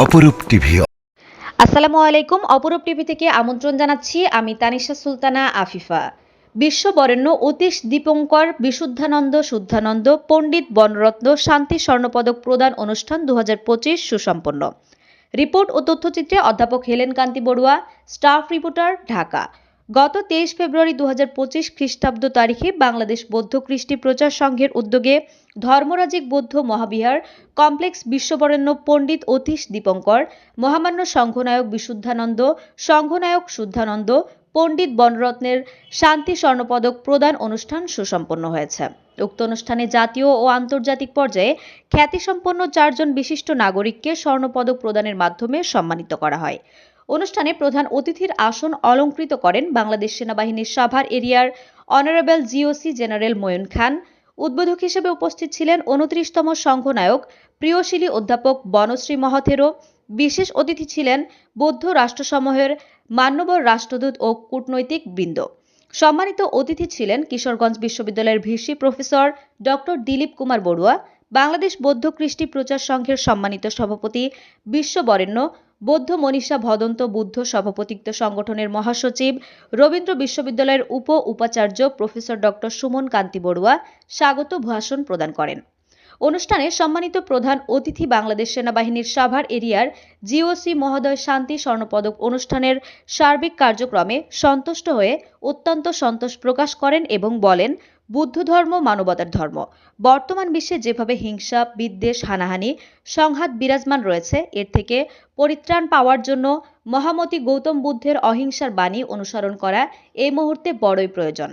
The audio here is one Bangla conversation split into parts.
অপরূপ টিভি। আসসালামু আলাইকুম। অপরূপ টিভি থেকে আমন্ত্রণ জানাচ্ছি আমি তানিশা সুলতানা আফিফা। বিশ্ব বরেণ্য অতীশ দীপঙ্কর, বিশুদ্ধানন্দ, শুদ্ধানন্দ, পণ্ডিত বনরত্ন, শান্তি স্বর্ণপদক প্রদান অনুষ্ঠান দু হাজার পঁচিশ সুসম্পন্ন। রিপোর্ট ও তথ্যচিত্রে অধ্যাপক Helen Kanti Barua, staff reporter, Dhaka. গত তেইশ ফেব্রুয়ারি দু পঁচিশ খ্রিস্টাব্দ তারিখে বাংলাদেশ বৌদ্ধ কৃষ্টি প্রচার সংঘের উদ্যোগে ধর্মরাজিক বৌদ্ধ মহাবিহার কমপ্লেক্স বিশ্ববরেণ্য পণ্ডিত অতীশ দীপঙ্কর, মহামান্য সংঘনায়ক বিশুদ্ধানন্দ, সংঘনায়ক শুদ্ধানন্দ, পণ্ডিত বনরত্নের শান্তি স্বর্ণপদক প্রদান অনুষ্ঠান সুসম্পন্ন হয়েছে। উক্ত অনুষ্ঠানে জাতীয় ও আন্তর্জাতিক পর্যায়ে খ্যাতিসম্পন্ন চারজন বিশিষ্ট নাগরিককে স্বর্ণপদক প্রদানের মাধ্যমে সম্মানিত করা হয়। অনুষ্ঠানে প্রধান অতিথির আসন অলঙ্কৃত করেন বাংলাদেশ সেনাবাহিনীর সাভার এরিয়ার অনারেবল জিওসি জেনারেল ময়ূন খান। উদ্বোধক হিসেবে উপস্থিত ছিলেন উনত্রিশতম সংঘনায়ক, প্রিয়শীলী অধ্যাপক বনশ্রী মহথেরো বিশেষ অতিথি ছিলেন বৌদ্ধ রাষ্ট্রসমূহের মান্যবর রাষ্ট্রদূত ও কূটনৈতিক বৃন্দ। সম্মানিত অতিথি ছিলেন কিশোরগঞ্জ বিশ্ববিদ্যালয়ের VC professor doctor Dilip Kumar Barua, Bangladesh বৌদ্ধ কৃষ্টি প্রচার সংঘের সম্মানিত সভাপতি বিশ্ববরেণ্য বৌদ্ধ মনীষা ভদন্ত বুদ্ধ সভাপতিত্ব সংগঠনের মহাসচিব, রবীন্দ্র বিশ্ববিদ্যালয়ের উপ উপাচার্য প্রফেসর ডক্টর সুমন কান্তি বড়ুয়া স্বাগত ভাষণ প্রদান করেন। অনুষ্ঠানে সম্মানিত প্রধান অতিথি বাংলাদেশ সেনাবাহিনীর সাভার এরিয়ার জিওসি মহোদয় শান্তি স্বর্ণপদক অনুষ্ঠানের সার্বিক কার্যক্রমে সন্তুষ্ট হয়ে অত্যন্ত সন্তোষ প্রকাশ করেন এবং বলেন বুদ্ধ ধর্ম, মানবতার ধর্ম। বর্তমান বিশ্বে যেভাবে হিংসা, বিদ্বেষ, হানাহানি, সংঘাত বিরাজমান রয়েছে, এর থেকে পরিত্রাণ পাওয়ার জন্য মহামতি গৌতম বুদ্ধের অহিংসার বাণী অনুসরণ করা এই মুহূর্তে বড়ই প্রয়োজন।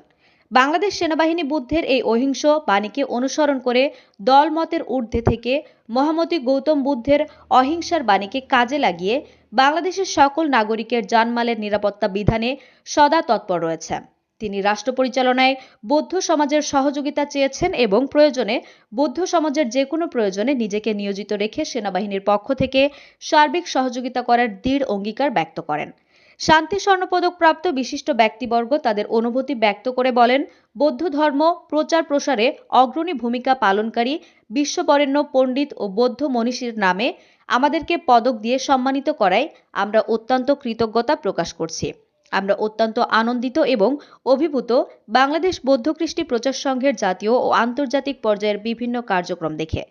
বাংলাদেশ সেনাবাহিনী বুদ্ধের এই অহিংস বাণীকে অনুসরণ করে দলমতের ঊর্ধ্বে থেকে মহামতি গৌতম বুদ্ধের অহিংসার বাণীকে কাজে লাগিয়ে বাংলাদেশের সকল নাগরিকের জানমালের নিরাপত্তা বিধানে সদা তৎপর রয়েছে। তিনি রাষ্ট্র পরিচালনায় বৌদ্ধ সমাজের সহযোগিতা চেয়েছেন এবং প্রয়োজনে বৌদ্ধ সমাজের যে কোনো প্রয়োজনে নিজেকে নিয়োজিত রেখে সেনাবাহিনীর পক্ষ থেকে সার্বিক সহযোগিতা করার দৃঢ় অঙ্গীকার ব্যক্ত করেন। শান্তি স্বর্ণপদক প্রাপ্ত বিশিষ্ট ব্যক্তিবর্গ তাদের অনুভূতি ব্যক্ত করে বলেন, বৌদ্ধ ধর্ম প্রচার প্রসারে অগ্রণী ভূমিকা পালনকারী বিশ্ববরেণ্য পণ্ডিত ও বৌদ্ধ মনীষীর নামে আমাদেরকে পদক দিয়ে সম্মানিত করায় আমরা অত্যন্ত কৃতজ্ঞতা প্রকাশ করছি। আমরা অত্যন্ত আনন্দিত এবং অভিভূত বাংলাদেশ বৌদ্ধ কৃষ্টি প্রচার সংঘের জাতীয় ও আন্তর্জাতিক পর্যায়ের বিভিন্ন কার্যক্রম দেখে।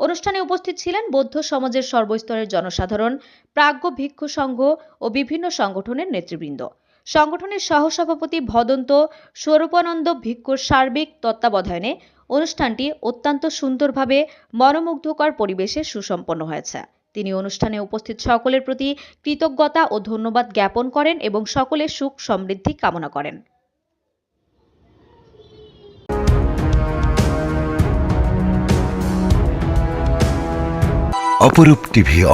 অনুষ্ঠানে উপস্থিত ছিলেন বৌদ্ধ সমাজের সর্বস্তরের জনসাধারণ, প্রাজ্ঞ ভিক্ষু সংঘ ও বিভিন্ন সংগঠনের নেতৃবৃন্দ। সংগঠনের সহসভাপতি ভদন্ত স্বরূপানন্দ ভিক্ষুর সার্বিক তত্ত্বাবধানে অনুষ্ঠানটি অত্যন্ত সুন্দরভাবে মনোমুগ্ধকর পরিবেশে সুসম্পন্ন হয়েছে। তিনি অনুষ্ঠানে উপস্থিত সকলের প্রতি কৃতজ্ঞতা ও ধন্যবাদ জ্ঞাপন করেন এবং সকলের সুখ সমৃদ্ধি কামনা করেন। অপরূপ টিভি